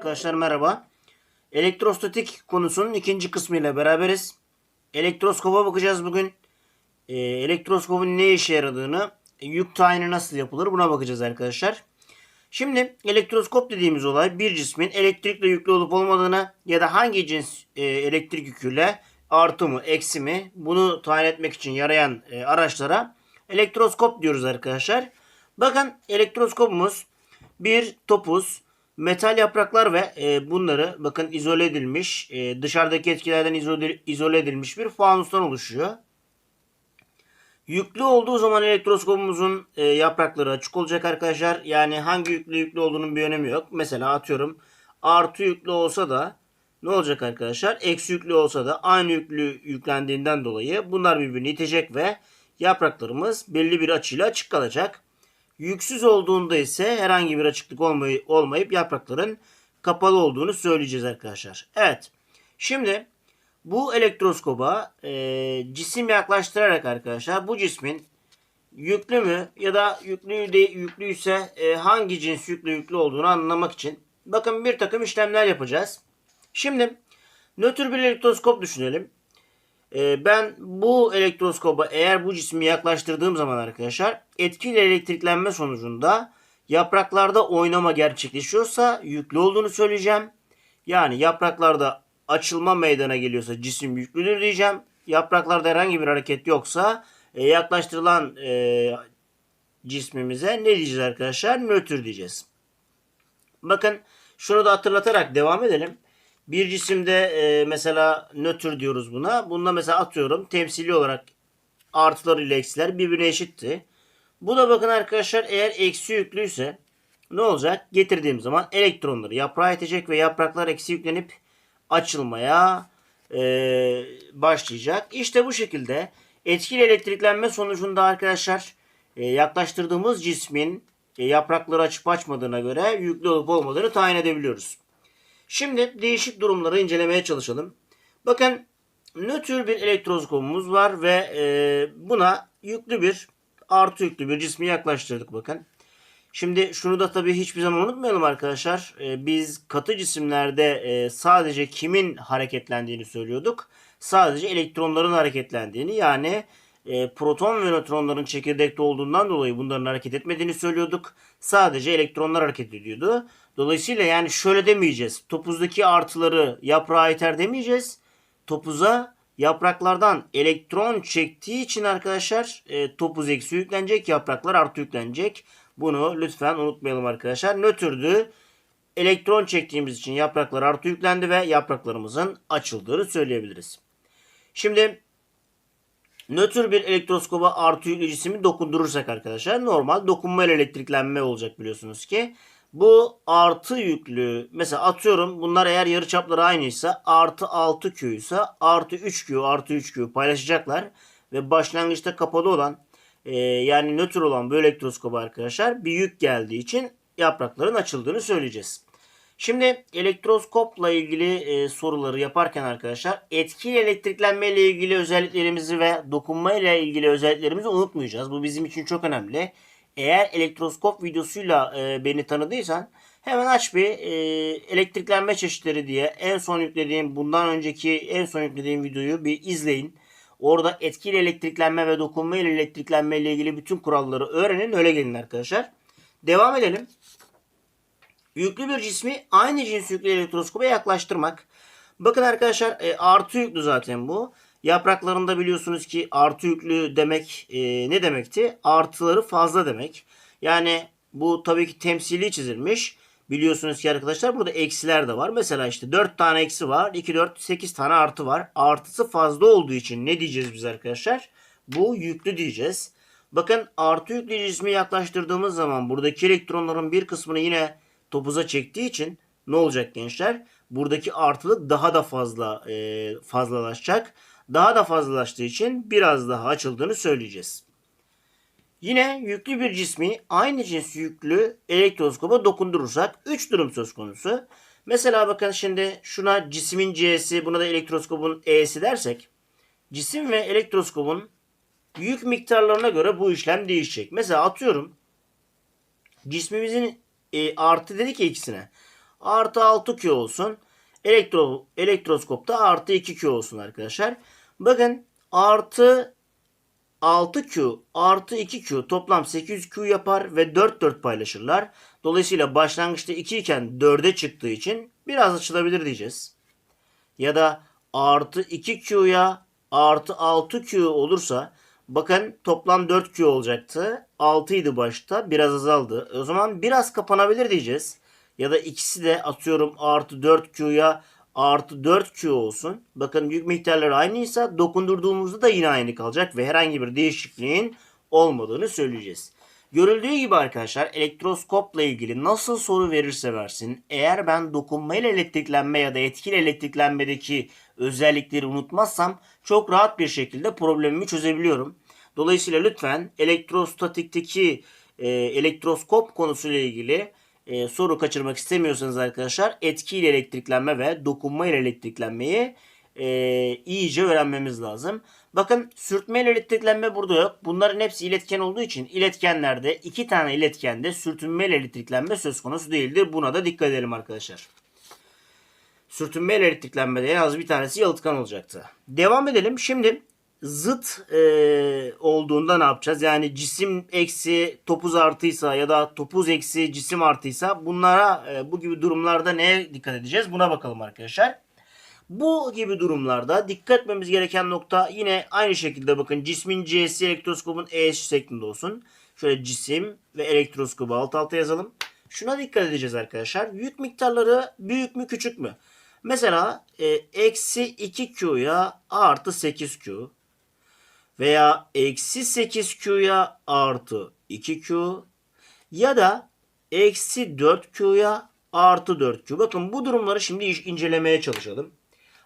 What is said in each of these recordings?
Arkadaşlar merhaba. Elektrostatik konusunun ikinci kısmıyla beraberiz. Elektroskopa bakacağız bugün. Ee, elektroskopun ne işe yaradığını, e, yük tayini nasıl yapılır buna bakacağız arkadaşlar. Şimdi elektroskop dediğimiz olay bir cismin elektrikle yüklü olup olmadığını ya da hangi cins e, elektrik yüküyle artı mı eksi mi bunu tayin etmek için yarayan e, araçlara elektroskop diyoruz arkadaşlar. Bakın elektroskopumuz bir topuz, metal yapraklar ve e, bunları bakın izole edilmiş, e, dışarıdaki etkilerden izole, edilmiş bir fanustan oluşuyor. Yüklü olduğu zaman elektroskopumuzun e, yaprakları açık olacak arkadaşlar. Yani hangi yüklü yüklü olduğunun bir önemi yok. Mesela atıyorum artı yüklü olsa da ne olacak arkadaşlar? Eksi yüklü olsa da aynı yüklü yüklendiğinden dolayı bunlar birbirini itecek ve yapraklarımız belli bir açıyla açık kalacak. Yüksüz olduğunda ise herhangi bir açıklık olmay- olmayıp yaprakların kapalı olduğunu söyleyeceğiz arkadaşlar. Evet. Şimdi bu elektroskoba e, cisim yaklaştırarak arkadaşlar bu cismin yüklü mü ya da yüklü de, yüklüyse e, hangi cins yüklü yüklü olduğunu anlamak için bakın bir takım işlemler yapacağız. Şimdi nötr bir elektroskop düşünelim. E, ben bu elektroskoba eğer bu cismi yaklaştırdığım zaman arkadaşlar etkili elektriklenme sonucunda yapraklarda oynama gerçekleşiyorsa yüklü olduğunu söyleyeceğim. Yani yapraklarda açılma meydana geliyorsa cisim yüklüdür diyeceğim. Yapraklarda herhangi bir hareket yoksa e, yaklaştırılan e, cismimize ne diyeceğiz arkadaşlar? Nötr diyeceğiz. Bakın şunu da hatırlatarak devam edelim. Bir cisimde e, mesela nötr diyoruz buna. Bunda mesela atıyorum temsili olarak artılar ile eksiler birbirine eşitti. Bu da bakın arkadaşlar eğer eksi yüklüyse ne olacak? Getirdiğim zaman elektronları yaprağa itecek ve yapraklar eksi yüklenip açılmaya e, başlayacak. İşte bu şekilde etkili elektriklenme sonucunda arkadaşlar e, yaklaştırdığımız cismin e, yaprakları açıp açmadığına göre yüklü olup olmadığını tayin edebiliyoruz. Şimdi değişik durumları incelemeye çalışalım. Bakın nötr bir elektroskopumuz var ve e, buna yüklü bir artı yüklü bir cismi yaklaştırdık bakın. Şimdi şunu da tabii hiçbir zaman unutmayalım arkadaşlar. E, biz katı cisimlerde e, sadece kimin hareketlendiğini söylüyorduk. Sadece elektronların hareketlendiğini yani e, proton ve nötronların çekirdekte olduğundan dolayı bunların hareket etmediğini söylüyorduk. Sadece elektronlar hareket ediyordu. Dolayısıyla yani şöyle demeyeceğiz. Topuzdaki artıları yaprağa iter demeyeceğiz. Topuza yapraklardan elektron çektiği için arkadaşlar e, topuz eksi yüklenecek, yapraklar artı yüklenecek. Bunu lütfen unutmayalım arkadaşlar. Nötrdü. Elektron çektiğimiz için yapraklar artı yüklendi ve yapraklarımızın açıldığını söyleyebiliriz. Şimdi nötr bir elektroskoba artı yüklü cismi dokundurursak arkadaşlar normal dokunma ile elektriklenme olacak biliyorsunuz ki. Bu artı yüklü mesela atıyorum bunlar eğer yarıçapları aynıysa artı 6Q ise artı 3Q artı 3Q paylaşacaklar. Ve başlangıçta kapalı olan e, yani nötr olan bu elektroskoba arkadaşlar bir yük geldiği için yaprakların açıldığını söyleyeceğiz. Şimdi elektroskopla ilgili e, soruları yaparken arkadaşlar etkili elektriklenme ile ilgili özelliklerimizi ve dokunma ile ilgili özelliklerimizi unutmayacağız. Bu bizim için çok önemli. Eğer elektroskop videosuyla e, beni tanıdıysan hemen aç bir e, elektriklenme çeşitleri diye en son yüklediğim bundan önceki en son yüklediğim videoyu bir izleyin. Orada etkili elektriklenme ve dokunma ile elektriklenme ile ilgili bütün kuralları öğrenin öyle gelin arkadaşlar. Devam edelim. Yüklü bir cismi aynı cins yüklü elektroskopa yaklaştırmak. Bakın arkadaşlar e, artı yüklü zaten bu. Yapraklarında biliyorsunuz ki artı yüklü demek e, ne demekti? Artıları fazla demek. Yani bu tabii ki temsili çizilmiş. Biliyorsunuz ki arkadaşlar burada eksiler de var. Mesela işte 4 tane eksi var. 2, 4, 8 tane artı var. Artısı fazla olduğu için ne diyeceğiz biz arkadaşlar? Bu yüklü diyeceğiz. Bakın artı yüklü cismi yaklaştırdığımız zaman buradaki elektronların bir kısmını yine topuza çektiği için ne olacak gençler? Buradaki artılık daha da fazla e, fazlalaşacak. Daha da fazlalaştığı için biraz daha açıldığını söyleyeceğiz. Yine yüklü bir cismi aynı cins yüklü elektroskopa dokundurursak 3 durum söz konusu. Mesela bakın şimdi şuna cismin C'si buna da elektroskopun E'si dersek cisim ve elektroskopun yük miktarlarına göre bu işlem değişecek. Mesela atıyorum cismimizin e, artı dedik ya ikisine. artı 6Q olsun. Elektro, elektroskopta artı 2Q olsun arkadaşlar. Bakın artı 6Q artı 2Q toplam 800Q yapar ve 4 4 paylaşırlar. Dolayısıyla başlangıçta 2 iken 4'e çıktığı için biraz açılabilir diyeceğiz. Ya da artı 2Q'ya artı 6Q olursa bakın toplam 4Q olacaktı. 6 idi başta biraz azaldı. O zaman biraz kapanabilir diyeceğiz. Ya da ikisi de atıyorum artı 4Q'ya artı 4Q olsun. Bakın yük miktarları aynıysa dokundurduğumuzda da yine aynı kalacak ve herhangi bir değişikliğin olmadığını söyleyeceğiz. Görüldüğü gibi arkadaşlar elektroskopla ilgili nasıl soru verirse versin eğer ben dokunmayla elektriklenme ya da etkili elektriklenmedeki özellikleri unutmazsam çok rahat bir şekilde problemimi çözebiliyorum. Dolayısıyla lütfen elektrostatikteki e, elektroskop konusuyla ilgili e, soru kaçırmak istemiyorsanız arkadaşlar etkiyle elektriklenme ve dokunma ile elektriklenmeyi e, iyice öğrenmemiz lazım. Bakın sürtme ile elektriklenme burada yok. Bunların hepsi iletken olduğu için iletkenlerde iki tane iletkende sürtünme ile elektriklenme söz konusu değildir. Buna da dikkat edelim arkadaşlar. Sürtünme ile elektriklenmede en az bir tanesi yalıtkan olacaktı. Devam edelim. Şimdi zıt e, olduğunda ne yapacağız? Yani cisim eksi topuz artıysa ya da topuz eksi cisim artıysa bunlara e, bu gibi durumlarda neye dikkat edeceğiz? Buna bakalım arkadaşlar. Bu gibi durumlarda dikkat etmemiz gereken nokta yine aynı şekilde bakın cismin C'si elektroskopun E'si şeklinde olsun. Şöyle cisim ve elektroskopu alt alta yazalım. Şuna dikkat edeceğiz arkadaşlar. Yük miktarları büyük mü küçük mü? Mesela e, eksi 2Q'ya artı 8Q veya eksi 8Q'ya artı 2Q ya da eksi 4Q'ya artı 4Q. Bakın bu durumları şimdi incelemeye çalışalım.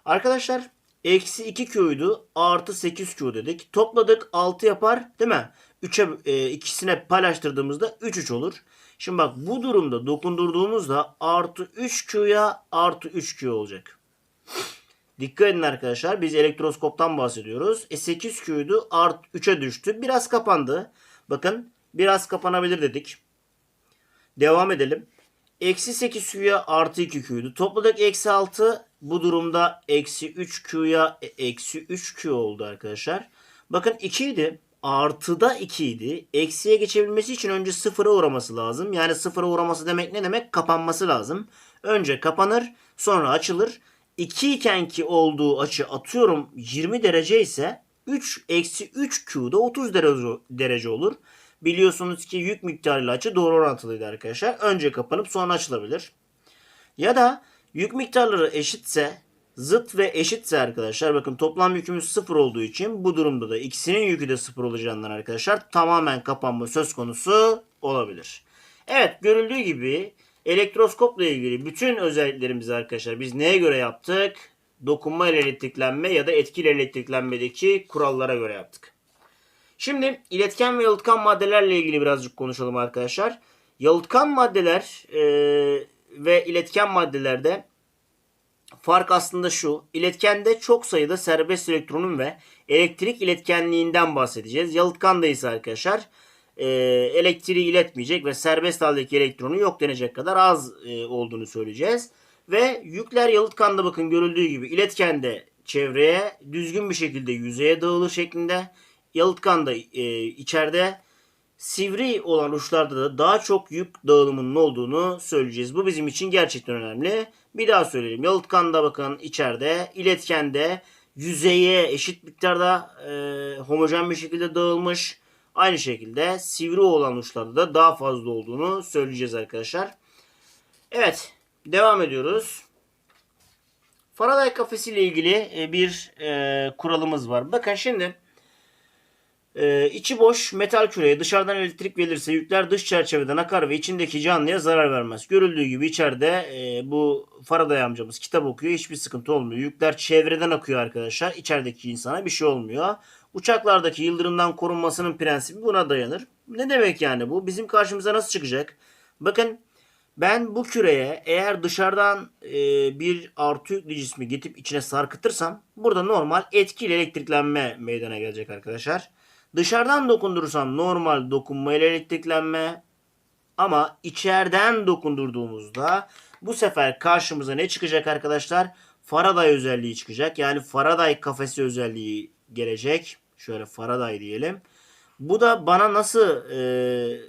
Arkadaşlar eksi 2Q'ydu artı 8Q dedik. Topladık 6 yapar değil mi? 3'e e, ikisine paylaştırdığımızda 3 3 olur. Şimdi bak bu durumda dokundurduğumuzda artı 3Q'ya artı 3Q olacak. Dikkat edin arkadaşlar. Biz elektroskoptan bahsediyoruz. E 8Q'ydu. Art 3'e düştü. Biraz kapandı. Bakın biraz kapanabilir dedik. Devam edelim. Eksi 8Q'ya artı 2Q'ydu. Topladık eksi 6. Bu durumda eksi 3Q'ya e, eksi 3Q oldu arkadaşlar. Bakın 2 idi. Artıda 2 idi. Eksiye geçebilmesi için önce sıfıra uğraması lazım. Yani sıfıra uğraması demek ne demek? Kapanması lazım. Önce kapanır sonra açılır. 2 iken ki olduğu açı atıyorum 20 derece ise 3 eksi 3 Q'da 30 derece, derece olur. Biliyorsunuz ki yük miktarıyla açı doğru orantılıydı arkadaşlar. Önce kapanıp sonra açılabilir. Ya da yük miktarları eşitse zıt ve eşitse arkadaşlar bakın toplam yükümüz sıfır olduğu için bu durumda da ikisinin yükü de sıfır olacağından arkadaşlar tamamen kapanma söz konusu olabilir. Evet görüldüğü gibi elektroskopla ilgili bütün özelliklerimizi arkadaşlar biz neye göre yaptık? Dokunma ile elektriklenme ya da etkili elektriklenmedeki kurallara göre yaptık. Şimdi iletken ve yalıtkan maddelerle ilgili birazcık konuşalım arkadaşlar. Yalıtkan maddeler e, ve iletken maddelerde fark aslında şu. İletkende çok sayıda serbest elektronun ve elektrik iletkenliğinden bahsedeceğiz. Yalıtkanda ise arkadaşlar e, elektriği iletmeyecek ve serbest haldeki elektronu yok denecek kadar az e, olduğunu söyleyeceğiz. Ve yükler yalıtkanda bakın görüldüğü gibi iletkende çevreye düzgün bir şekilde yüzeye dağılır şeklinde. Yalıtkanda e, içeride sivri olan uçlarda da daha çok yük dağılımının olduğunu söyleyeceğiz. Bu bizim için gerçekten önemli. Bir daha söyleyeyim. Yalıtkanda bakın içeride, iletkende yüzeye eşit miktarda e, homojen bir şekilde dağılmış. Aynı şekilde sivri olan uçlarda da daha fazla olduğunu söyleyeceğiz arkadaşlar. Evet, devam ediyoruz. Faraday kafesiyle ilgili e, bir e, kuralımız var. Bakın şimdi ee, içi boş metal küreye dışarıdan elektrik verilirse yükler dış çerçeveden akar ve içindeki canlıya zarar vermez. Görüldüğü gibi içeride e, bu Faraday amcamız kitap okuyor. Hiçbir sıkıntı olmuyor. Yükler çevreden akıyor arkadaşlar. İçerideki insana bir şey olmuyor. Uçaklardaki yıldırımdan korunmasının prensibi buna dayanır. Ne demek yani bu? Bizim karşımıza nasıl çıkacak? Bakın ben bu küreye eğer dışarıdan e, bir artı yüklü cismi getirip içine sarkıtırsam burada normal etkili elektriklenme meydana gelecek arkadaşlar. Dışarıdan dokundurursam normal dokunma ile elektriklenme ama içeriden dokundurduğumuzda Bu sefer karşımıza ne çıkacak arkadaşlar? Faraday özelliği çıkacak. Yani Faraday kafesi özelliği gelecek. Şöyle Faraday diyelim. Bu da bana nasıl e,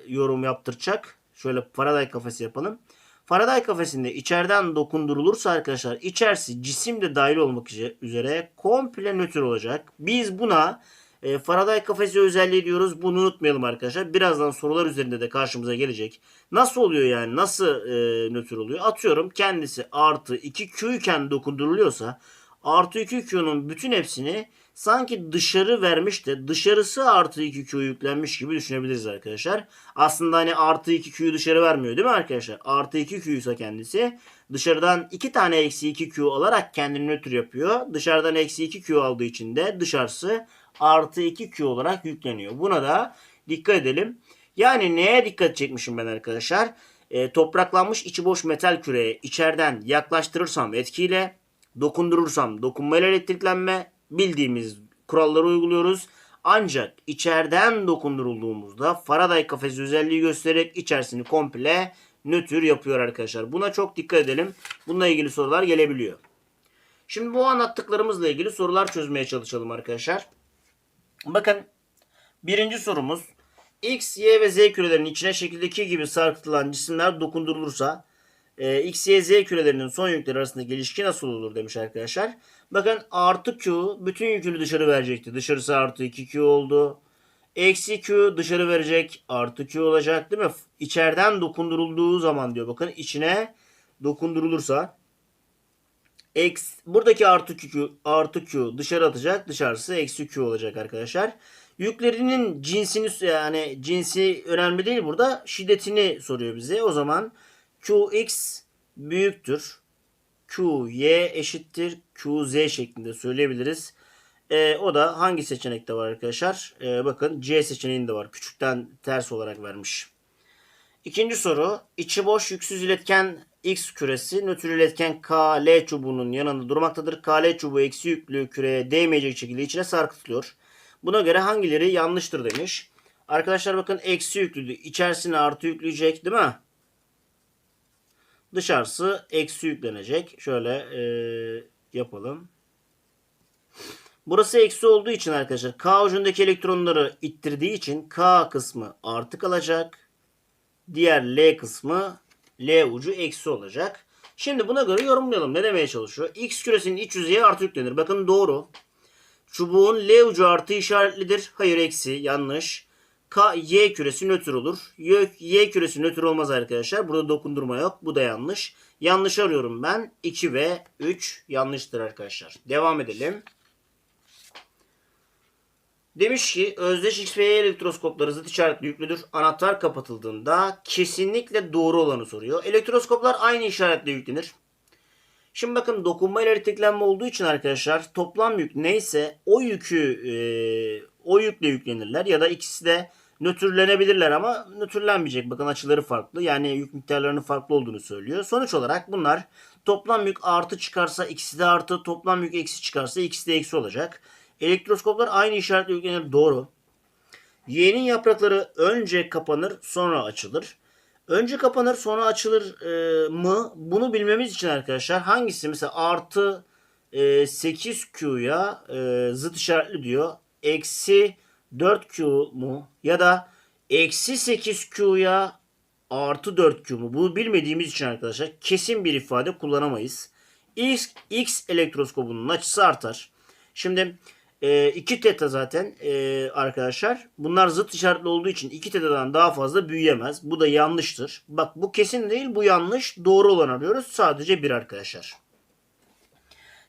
yorum yaptıracak? Şöyle Faraday kafesi yapalım. Faraday kafesinde içeriden dokundurulursa arkadaşlar içerisi cisim de dahil olmak üzere komple nötr olacak. Biz buna e, Faraday kafesi özelliği diyoruz. Bunu unutmayalım arkadaşlar. Birazdan sorular üzerinde de karşımıza gelecek. Nasıl oluyor yani? Nasıl e, nötr oluyor? Atıyorum kendisi artı 2Q iken dokunduruluyorsa artı 2Q'nun bütün hepsini sanki dışarı vermiş de dışarısı artı 2Q yüklenmiş gibi düşünebiliriz arkadaşlar. Aslında hani artı 2Q'yu dışarı vermiyor değil mi arkadaşlar? Artı 2Q ise kendisi dışarıdan 2 tane eksi 2Q alarak kendini nötr yapıyor. Dışarıdan eksi 2Q aldığı için de dışarısı artı 2Q olarak yükleniyor. Buna da dikkat edelim. Yani neye dikkat çekmişim ben arkadaşlar? E, topraklanmış içi boş metal küreye içeriden yaklaştırırsam etkiyle, dokundurursam dokunmayla elektriklenme bildiğimiz kuralları uyguluyoruz. Ancak içeriden dokundurulduğumuzda Faraday kafesi özelliği göstererek içerisini komple nötr yapıyor arkadaşlar. Buna çok dikkat edelim. Bununla ilgili sorular gelebiliyor. Şimdi bu anlattıklarımızla ilgili sorular çözmeye çalışalım arkadaşlar. Bakın birinci sorumuz X, Y ve Z kürelerinin içine şekildeki gibi sarkıtılan cisimler dokundurulursa e, X, Y, Z kürelerinin son yükleri arasındaki ilişki nasıl olur demiş arkadaşlar. Bakın artı Q bütün yükünü dışarı verecekti. Dışarısı artı 2Q oldu. Eksi Q dışarı verecek. Artı Q olacak değil mi? İçeriden dokundurulduğu zaman diyor. Bakın içine dokundurulursa X, buradaki artı Q, artı Q dışarı atacak. Dışarısı eksi Q olacak arkadaşlar. Yüklerinin cinsini yani cinsi önemli değil burada. Şiddetini soruyor bize. O zaman Qx büyüktür. Qy eşittir Qz şeklinde söyleyebiliriz. E, o da hangi seçenekte var arkadaşlar? E, bakın C seçeneğinde var. Küçükten ters olarak vermiş. İkinci soru. İçi boş yüksüz iletken X küresi nötr iletken KL çubuğunun yanında durmaktadır. KL çubuğu eksi yüklü küreye değmeyecek şekilde içine sarkıtılıyor. Buna göre hangileri yanlıştır demiş. Arkadaşlar bakın eksi yüklü içerisine artı yükleyecek değil mi? Dışarısı eksi yüklenecek. Şöyle e, yapalım. Burası eksi olduğu için arkadaşlar K ucundaki elektronları ittirdiği için K kısmı artı kalacak. Diğer L kısmı L ucu eksi olacak. Şimdi buna göre yorumlayalım. Ne demeye çalışıyor? X küresinin iç yüzeye artı yüklenir. Bakın doğru. Çubuğun L ucu artı işaretlidir. Hayır eksi. Yanlış. K, Y küresi nötr olur. Y, y küresi nötr olmaz arkadaşlar. Burada dokundurma yok. Bu da yanlış. Yanlış arıyorum ben. 2 ve 3 yanlıştır arkadaşlar. Devam edelim. Demiş ki özdeş X ve Y elektroskopları zıt işaretli yüklüdür. Anahtar kapatıldığında kesinlikle doğru olanı soruyor. Elektroskoplar aynı işaretle yüklenir. Şimdi bakın dokunma ile elektriklenme olduğu için arkadaşlar toplam yük neyse o yükü e, o yükle yüklenirler ya da ikisi de nötrlenebilirler ama nötrlenmeyecek. Bakın açıları farklı. Yani yük miktarlarının farklı olduğunu söylüyor. Sonuç olarak bunlar toplam yük artı çıkarsa ikisi de artı, toplam yük eksi çıkarsa ikisi de eksi olacak. Elektroskoplar aynı işaretle yüklenir. Doğru. Y'nin yaprakları önce kapanır sonra açılır. Önce kapanır sonra açılır e, mı? Bunu bilmemiz için arkadaşlar hangisi? Mesela artı e, 8Q'ya e, zıt işaretli diyor. Eksi 4Q mu? Ya da eksi 8Q'ya artı 4Q mu? Bunu bilmediğimiz için arkadaşlar kesin bir ifade kullanamayız. X, X elektroskobunun açısı artar. Şimdi e, 2 teta zaten e, arkadaşlar. Bunlar zıt işaretli olduğu için 2 tetadan daha fazla büyüyemez. Bu da yanlıştır. Bak bu kesin değil bu yanlış. Doğru olan arıyoruz. Sadece bir arkadaşlar.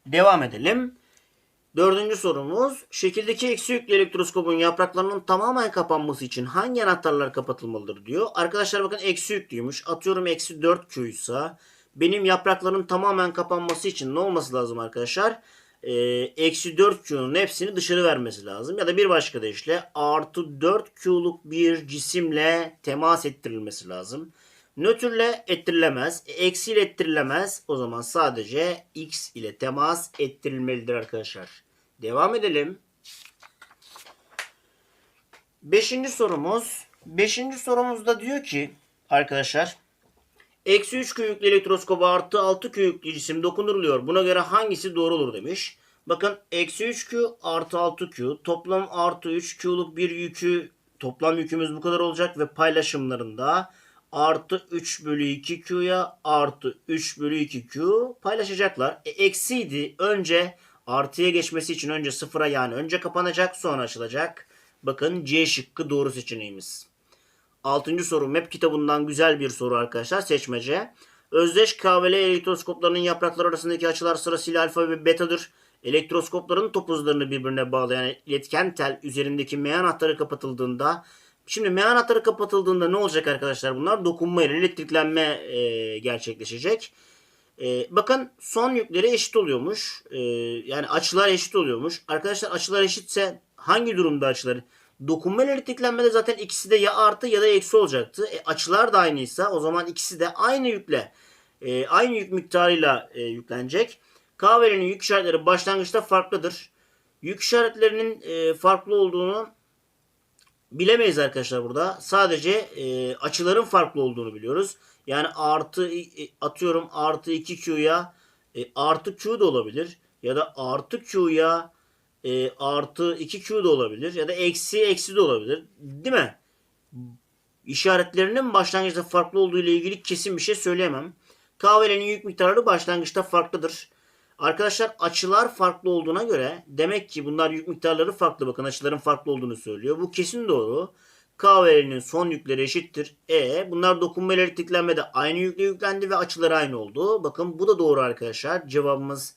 Devam edelim. Dördüncü sorumuz. Şekildeki eksi yüklü elektroskopun yapraklarının tamamen kapanması için hangi anahtarlar kapatılmalıdır diyor. Arkadaşlar bakın eksi yüklüymüş. Atıyorum eksi 4 Q ise benim yaprakların tamamen kapanması için ne olması lazım arkadaşlar? Ee, eksi 4 Q'nun hepsini dışarı vermesi lazım. Ya da bir başka deyişle artı 4 Q'luk bir cisimle temas ettirilmesi lazım. Nötrle ettirilemez. E, Eksi ile ettirilemez. O zaman sadece X ile temas ettirilmelidir arkadaşlar. Devam edelim. Beşinci sorumuz. Beşinci sorumuzda diyor ki arkadaşlar Eksi 3 Q yüklü elektroskoba artı 6 Q yüklü cisim dokunduruluyor. Buna göre hangisi doğru olur demiş. Bakın eksi 3 Q artı 6 Q toplam artı 3 Q'luk bir yükü toplam yükümüz bu kadar olacak ve paylaşımlarında artı 3 bölü 2 Q'ya artı 3 bölü 2 Q paylaşacaklar. E, eksiydi. Önce artıya geçmesi için önce sıfıra yani önce kapanacak sonra açılacak. Bakın C şıkkı doğru seçeneğimiz. Altıncı soru map kitabından güzel bir soru arkadaşlar seçmece. Özdeş KVL elektroskoplarının yaprakları arasındaki açılar sırasıyla alfa ve betadır. Elektroskopların topuzlarını birbirine bağlayan iletken tel üzerindeki M anahtarı kapatıldığında Şimdi M anahtarı kapatıldığında ne olacak arkadaşlar bunlar? Dokunma ile elektriklenme e, gerçekleşecek. E, bakın son yükleri eşit oluyormuş. E, yani açılar eşit oluyormuş. Arkadaşlar açılar eşitse hangi durumda açılar? Dokunma ile zaten ikisi de ya artı ya da eksi olacaktı. E, açılar da aynıysa o zaman ikisi de aynı yükle e, aynı yük miktarıyla e, yüklenecek. Kahverenin yük işaretleri başlangıçta farklıdır. Yük işaretlerinin e, farklı olduğunu bilemeyiz arkadaşlar burada. Sadece e, açıların farklı olduğunu biliyoruz. Yani artı atıyorum artı 2Q'ya e, artı Q da olabilir. Ya da artı Q'ya e, artı 2Q da olabilir. Ya da eksi eksi de olabilir. Değil mi? İşaretlerinin başlangıçta farklı olduğu ile ilgili kesin bir şey söyleyemem. Kahverenin yük miktarları başlangıçta farklıdır. Arkadaşlar açılar farklı olduğuna göre demek ki bunlar yük miktarları farklı. Bakın açıların farklı olduğunu söylüyor. Bu kesin doğru. Kahverenin son yükleri eşittir. E bunlar dokunma ile aynı yükle yüklendi ve açıları aynı oldu. Bakın bu da doğru arkadaşlar. Cevabımız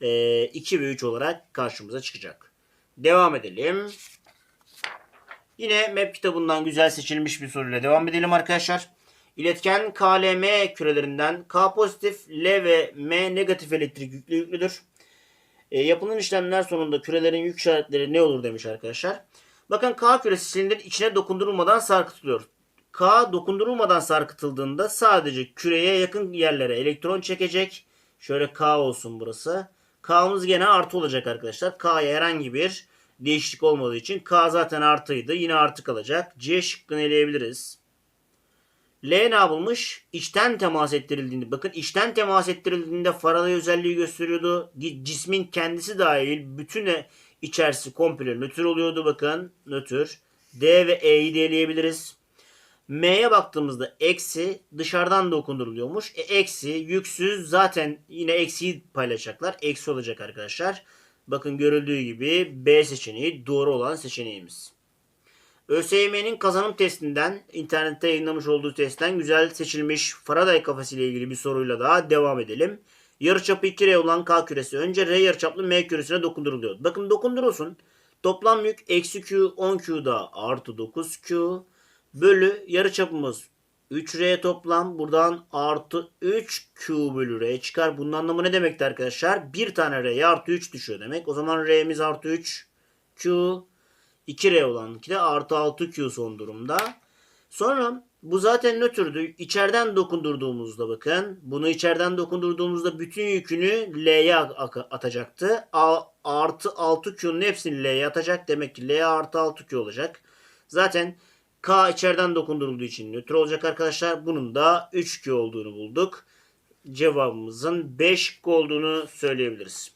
e, 2 ve 3 olarak karşımıza çıkacak. Devam edelim. Yine map kitabından güzel seçilmiş bir soruyla devam edelim arkadaşlar. İletken KLM kürelerinden K pozitif, L ve M negatif elektrik yüklü yüklüdür. E, yapılan işlemler sonunda kürelerin yük işaretleri ne olur demiş arkadaşlar. Bakın K küresi silindirin içine dokundurulmadan sarkıtılıyor. K dokundurulmadan sarkıtıldığında sadece küreye yakın yerlere elektron çekecek. Şöyle K olsun burası. K'mız gene artı olacak arkadaşlar. K'ya herhangi bir değişiklik olmadığı için K zaten artıydı. Yine artı kalacak. C şıkkını eleyebiliriz. L ne yapılmış? İçten temas ettirildiğinde. Bakın içten temas ettirildiğinde Faraday özelliği gösteriyordu. Cismin kendisi dahil bütün içerisi komple nötr oluyordu. Bakın nötr. D ve E'yi de. M'ye baktığımızda eksi dışarıdan dokunduruluyormuş. E, eksi yüksüz zaten yine eksiyi paylaşacaklar. Eksi olacak arkadaşlar. Bakın görüldüğü gibi B seçeneği doğru olan seçeneğimiz. ÖSYM'nin kazanım testinden, internette yayınlamış olduğu testten güzel seçilmiş Faraday kafası ilgili bir soruyla daha devam edelim. Yarıçapı 2R olan K küresi önce R yarıçaplı M küresine dokunduruluyor. Bakın dokundurulsun. Toplam yük eksi Q 10Q'da artı 9Q bölü yarıçapımız 3R toplam buradan artı 3Q bölü R çıkar. Bunun anlamı ne demekti arkadaşlar? Bir tane R'ye artı 3 düşüyor demek. O zaman R'miz artı 3 Q 2R olan de artı 6Q son durumda. Sonra bu zaten nötrdü. İçeriden dokundurduğumuzda bakın. Bunu içeriden dokundurduğumuzda bütün yükünü L'ye atacaktı. A, artı 6Q'nun hepsini L'ye atacak. Demek ki L artı 6Q olacak. Zaten K içeriden dokundurulduğu için nötr olacak arkadaşlar. Bunun da 3Q olduğunu bulduk. Cevabımızın 5 olduğunu söyleyebiliriz.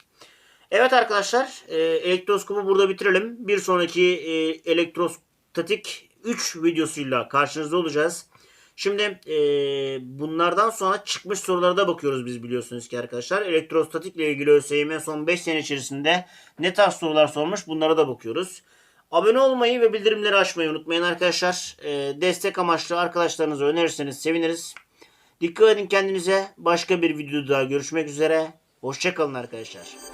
Evet arkadaşlar e, elektroskopu burada bitirelim. Bir sonraki e, elektrostatik 3 videosuyla karşınızda olacağız. Şimdi e, bunlardan sonra çıkmış sorulara da bakıyoruz biz biliyorsunuz ki arkadaşlar. Elektrostatik ile ilgili ÖSYM son 5 sene içerisinde ne tarz sorular sormuş bunlara da bakıyoruz. Abone olmayı ve bildirimleri açmayı unutmayın arkadaşlar. E, destek amaçlı arkadaşlarınıza önerirseniz seviniriz. Dikkat edin kendinize. Başka bir videoda görüşmek üzere. Hoşçakalın arkadaşlar.